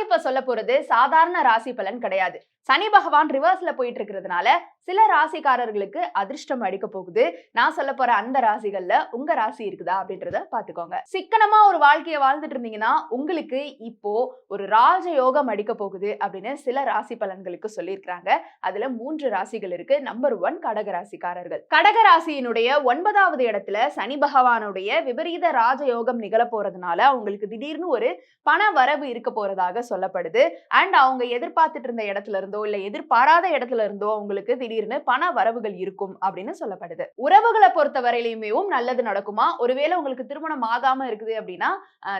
நான் இப்ப சொல்ல போறது சாதாரண ராசி பலன் கிடையாது. சனி பகவான் ரிவர்ஸ்ல போயிட்டு இருக்கிறதுனால சில ராசிக்காரர்களுக்கு அதிர்ஷ்டம் அடிக்க போகுது. நான் சொல்ல போற அந்த ராசிகள்ல உங்க ராசி இருக்குதா அப்படின்றத பாத்துக்கோங்க சிக்கனமா ஒரு வாழ்க்கையை வாழ்ந்துட்டு இருந்தீங்கன்னா உங்களுக்கு இப்போ ஒரு ராஜ யோகம் அடிக்க போகுது அப்படின்னு சில ராசி பலன்களுக்கு சொல்லியிருக்கிறாங்க. அதுல மூன்று ராசிகள் இருக்கு. நம்பர் ஒன் கடக ராசிக்காரர்கள். கடக ராசியினுடைய ஒன்பதாவது இடத்துல சனி பகவானுடைய விபரீத ராஜ யோகம் நிகழ போறதுனால அவங்களுக்கு திடீர்னு ஒரு பண வரவு இருக்க போறதாக சொல்லப்படுது. அண்ட் அவங்க எதிர்பார்த்துட்டு இருந்த இடத்துல இருந்தோ இல்ல எதிர்பாராத இடத்துல இருந்தோ அவங்களுக்கு திடீர்னு பண வரவுகள் இருக்கும் அப்படின்னு சொல்லப்படுது. உறவுகளை பொறுத்த வரையிலுமே நல்லது நடக்குமா? ஒருவேளை உங்களுக்கு திருமணம் ஆகாம இருக்குது அப்படின்னா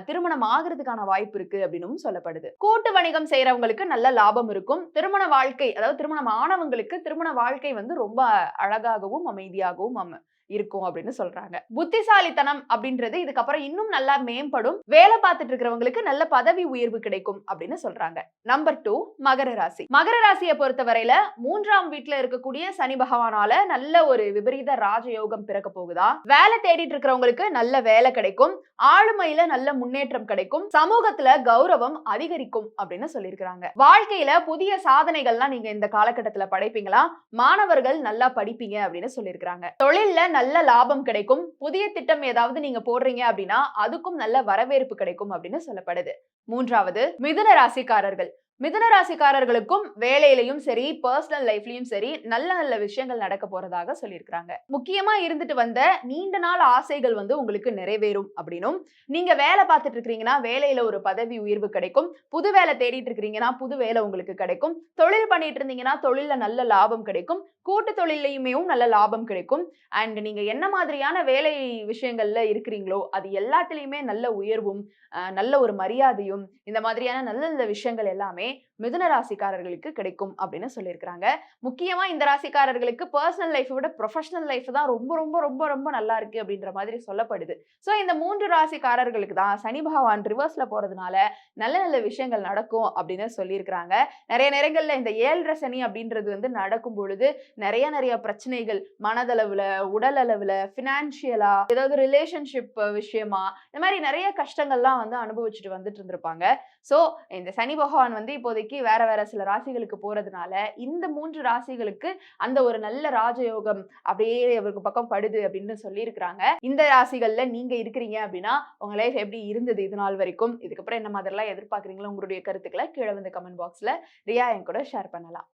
திருமணம் ஆகிறதுக்கான வாய்ப்பு இருக்கு அப்படின்னு சொல்லப்படுது. கூட்டு வணிகம் செய்யறவங்களுக்கு நல்ல லாபம் இருக்கும். திருமண வாழ்க்கை அதாவது திருமணம் ஆனவங்களுக்கு திருமண வாழ்க்கை வந்து ரொம்ப அழகாகவும் அமைதியாகவும் அம இருக்கும் அப்படின்னு சொல்றாங்க. புத்திசாலித்தனம் அப்படின்றது இதுக்கப்புறம் இன்னும் நல்லா மேம்படும். வேலை பார்த்துட்டு இருக்கிறவங்களுக்கு நல்ல பதவி உயர்வு கிடைக்கும் அப்படின்னு சொல்றாங்க. நம்பர் டூ மகர ராசி. மகர ராசியை பொறுத்தவரையில மூன்றாம் வீட்டுல இருக்கக்கூடிய சனி பகவானால நல்ல ஒரு விபரீத ராஜயோகம் பிறக்க போகுதா? வேலை தேடிட்டு இருக்கிறவங்களுக்கு நல்ல வேலை கிடைக்கும். ஆளுமையில நல்ல முன்னேற்றம் கிடைக்கும். சமூகத்துல கௌரவம் அதிகரிக்கும் அப்படின்னு சொல்லியிருக்கிறாங்க. வாழ்க்கையில புதிய சாதனைகள்லாம் நீங்க இந்த காலகட்டத்துல படைப்பீங்களா? மாணவர்கள் நல்லா படிப்பீங்க அப்படின்னு சொல்லியிருக்கிறாங்க. தொழில்ல நல்ல லாபம் கிடைக்கும். புதிய திட்டம் ஏதாவது நீங்க போடுறீங்க அப்படின்னா அதுக்கும் நல்ல வரவேற்பு கிடைக்கும் அப்படின்னு சொல்லப்படுது. மூன்றாவது மிதுன ராசிக்காரர்கள். மிதுன ராசிக்காரர்களுக்கும் வேலையிலையும் சரி பர்சனல் லைஃப்லயும் சரி நல்ல நல்ல விஷயங்கள் நடக்க போறதாக சொல்லியிருக்கிறாங்க. முக்கியமா இருந்துட்டு வந்த நீண்ட நாள் ஆசைகள் வந்து உங்களுக்கு நிறைவேறும் அப்படின்னும். நீங்க வேலை பார்த்துட்டு இருக்கிறீங்கன்னா வேலையில ஒரு பதவி உயர்வு கிடைக்கும். புது வேலை தேடிட்டு இருக்கிறீங்கன்னா புது வேலை உங்களுக்கு கிடைக்கும். தொழில் பண்ணிட்டு இருந்தீங்கன்னா தொழில நல்ல லாபம் கிடைக்கும். கூட்டு தொழிலையுமே நல்ல லாபம் கிடைக்கும். அண்ட் நீங்க என்ன மாதிரியான வேலை விஷயங்கள்ல இருக்கிறீங்களோ அது எல்லாத்துலயுமே நல்ல உயர்வும் நல்ல ஒரு மரியாதையும் இந்த மாதிரியான நல்ல நல்ல விஷயங்கள் எல்லாமே மிதுன ராசிக்காரர்களுக்கு கிடைக்கும் அப்படின்னு சொல்லியிருக்கிறாங்க. முக்கியமா இந்த ராசிக்காரர்களுக்கு பர்சனல் லைஃபை விட ப்ரொஃபஷனல் லைஃப் தான் ரொம்ப ரொம்ப ரொம்ப ரொம்ப நல்லா இருக்கு அப்படின்ற மாதிரி சொல்லப்படுது. ஸோ இந்த மூன்று ராசிக்காரர்களுக்கு தான் சனி பகவான் ரிவர்ஸ்ல போறதுனால நல்ல நல்ல விஷயங்கள் நடக்கும் அப்படின்னு சொல்லியிருக்கிறாங்க. நிறைய நேரங்கள்ல இந்த ஏழரை சனி அப்படின்றது வந்து நடக்கும் பொழுது நிறைய நிறைய பிரச்சனைகள் மனதளவுல உடல் அளவுல பினான்சியலா ஏதாவது ரிலேஷன்ஷிப் விஷயமா இந்த மாதிரி நிறைய கஷ்டங்கள்லாம் வந்து அனுபவிச்சுட்டு வந்துட்டு இருந்திருப்பாங்க. ஸோ இந்த சனி பகவான் வந்து இப்போதைக்கு வேற வேற சில ராசிகளுக்கு போறதுனால இந்த மூன்று ராசிகளுக்கு அந்த ஒரு நல்ல ராஜயோகம் அப்படியே அவருக்கு பக்கம் படுது அப்படின்னு சொல்லியிருக்கிறாங்க. இந்த ராசிகள்ல நீங்க இருக்கிறீங்க அப்படின்னா உங்க லைஃப் எப்படி இருந்தது இது நாள் வரைக்கும்? இதுக்கப்புறம் என்ன மாதிரிலாம் எதிர்பார்க்குறீங்களோ உங்களுடைய கருத்துக்களை கீழே வந்து கமெண்ட் பாக்ஸ்ல ரியா என் கூட ஷேர் பண்ணலாம்.